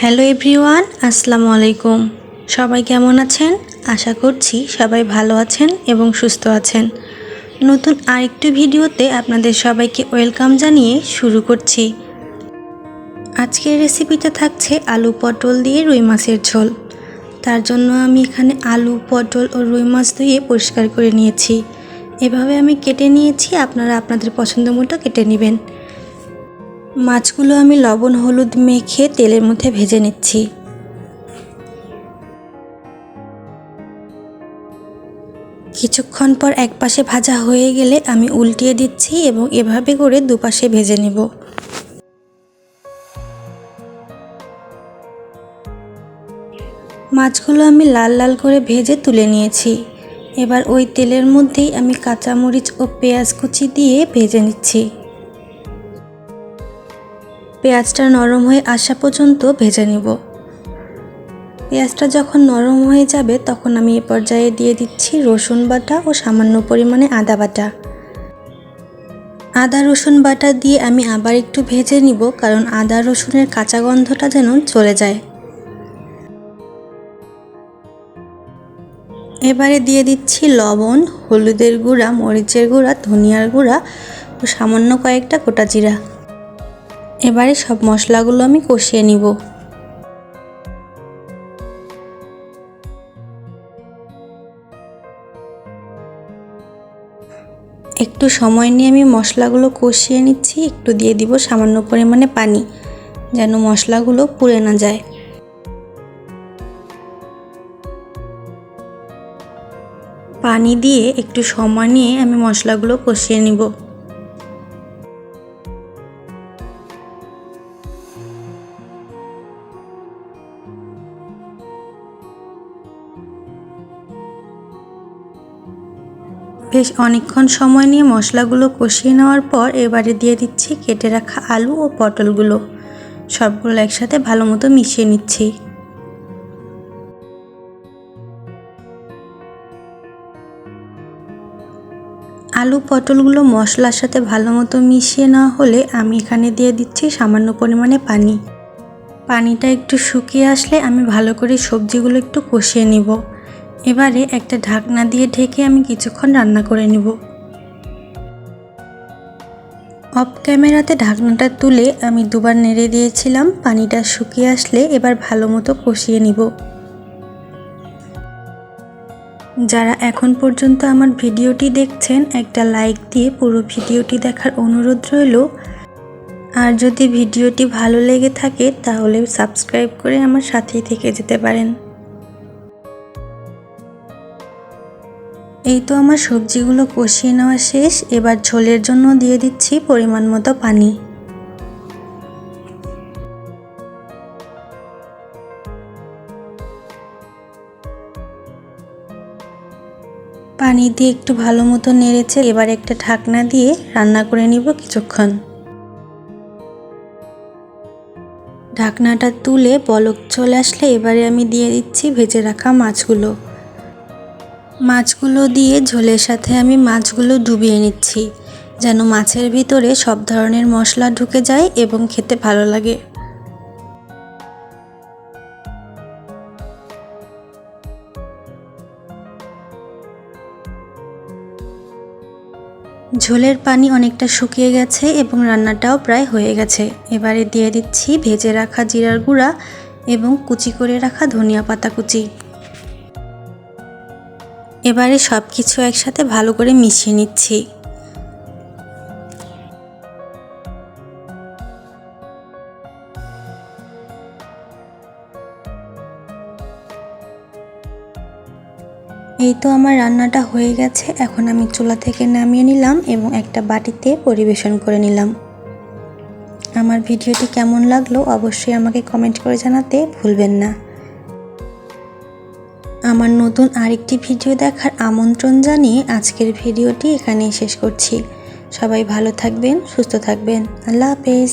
Hello everyone, আসসালামু আলাইকুম। সবাই কেমন আছেন? আশা করছি সবাই ভালো আছেন এবং সুস্থ আছেন। নতুন আরেকটি ভিডিওতে আপনাদের সবাইকে ওয়েলকাম জানিয়ে শুরু করছি। আজকের রেসিপিটা থাকছে আলু পটল দিয়ে রুই মাছের ঝোল। তার জন্য আমি এখানে আলু, পটল ও রুই মাছ ধুয়ে পরিষ্কার করে নিয়েছি। এভাবে আমি কেটে নিয়েছি, আপনারা আপনাদের পছন্দ মতো কেটে নেবেন। মাছগুলো আমি লবণ, হলুদ মেখে তেলের মধ্যে ভেজে নিচ্ছি। কিছুক্ষণ পর এক পাশে ভাজা হয়ে গেলে আমি উল্টিয়ে দিচ্ছি এবং এভাবে করে দুপাশে ভেজে নেব। মাছগুলো আমি লাল লাল করে ভেজে তুলে নিয়েছি। এবার ওই তেলের মধ্যেই আমি কাঁচামরিচ ও পেঁয়াজ কুচি দিয়ে ভেজে নিচ্ছি। পেঁয়াজটা নরম হয়ে আসা পর্যন্ত ভেজে নিব। পেঁয়াজটা যখন নরম হয়ে যাবে, তখন আমি এ পর্যায়ে দিয়ে দিচ্ছি রসুন বাটা ও সামান্য পরিমাণে আদা বাটা। আদা রসুন বাটা দিয়ে আমি আবার একটু ভেজে নিব, কারণ আদা রসুনের কাঁচা গন্ধটা যেন চলে যায়। এবারে দিয়ে দিচ্ছি লবণ, হলুদের গুঁড়া, মরিচের গুঁড়া, ধনিয়ার গুঁড়া ও সামান্য কয়েকটা গোটা জিরা। এবারে সব মশলাগুলো আমি কষিয়ে নিব। একটু সময় নিয়ে আমি মশলাগুলো কষিয়ে নিচ্ছি, একটু দিয়ে দিব সামান্য পরিমাণে পানি, যেন মশলাগুলো পুড়ে না যায়। পানি দিয়ে একটু সময় নিয়ে আমি মশলাগুলো কষিয়ে নিব। বেশ অনেকক্ষণ সময় নিয়ে মশলাগুলো কষিয়ে নেওয়ার পর এবারে দিয়ে দিচ্ছি কেটে রাখা আলু ও পটলগুলো। সবগুলো একসাথে ভালো মতো মিশিয়ে নিচ্ছি। আলু, পটলগুলো মশলার সাথে ভালো মতো মিশিয়ে নেওয়া হলে আমি এখানে দিয়ে দিচ্ছি সামান্য পরিমাণে পানি। পানিটা একটু শুকিয়ে আসলে আমি ভালো করে সবজিগুলো একটু কষিয়ে নিব। এবারে একটা ঢাকনা দিয়ে ঢেকে আমি কিছুক্ষণ রান্না করে নিব। অফ ক্যামেরাতে ঢাকনাটা তুলে আমি দুবার নেড়ে দিয়েছিলাম, পানিটা শুকিয়ে আসলে এবার ভালো মতো কষিয়ে নিব। যারা এখন পর্যন্ত আমার ভিডিওটি দেখছেন, একটা লাইক দিয়ে পুরো ভিডিওটি দেখার অনুরোধ রইল। আর যদি ভিডিওটি ভালো লেগে থাকে, তাহলে সাবস্ক্রাইব করে আমার সাথেই থেকে যেতে পারেন। এই তো আমার সবজিগুলো কষিয়ে নেওয়া শেষ। এবার ঝোলের জন্য দিয়ে দিচ্ছি পরিমাণ মতো পানি। পানি দিয়ে একটু ভালো মতো নেড়েছে এবার একটা ঢাকনা দিয়ে রান্না করে নিব কিছুক্ষণ। ঢাকনাটা তুলে বলক চলে আসলে এবারে আমি দিয়ে দিচ্ছি ভেজে রাখা মাছগুলো। মাছগুলো দিয়ে ঝোলের সাথে আমি মাছগুলো ডুবিয়ে নিচ্ছি, যেন মাছের ভিতরে সব ধরনের মশলা ঢুকে যায় এবং খেতে ভালো লাগে। ঝোলের পানি অনেকটা শুকিয়ে গেছে এবং রান্নাটাও প্রায় হয়ে গেছে। এবারে দিয়ে দিচ্ছি ভেজে রাখা জিরার গুঁড়া এবং কুচি করে রাখা ধনিয়া পাতা কুচি। এবারে সব কিছু একসাথে ভালো করে মিশিয়ে নিচ্ছি। এই তো আমার রান্নাটা হয়ে গেছে, এখন আমি চুলা থেকে নামিয়ে নিলাম এবং একটা বাটিতে পরিবেশন করে নিলাম। আমার ভিডিওটি কেমন লাগল অবশ্যই আমাকে কমেন্ট করে জানাতে ভুলবেন না। আমার নতুন আরেকটি ভিডিও দেখার আমন্ত্রণ জানিয়ে আজকের ভিডিওটি এখানেই শেষ করছি। সবাই ভালো থাকবেন, সুস্থ থাকবেন। আল্লাহ হাফেজ।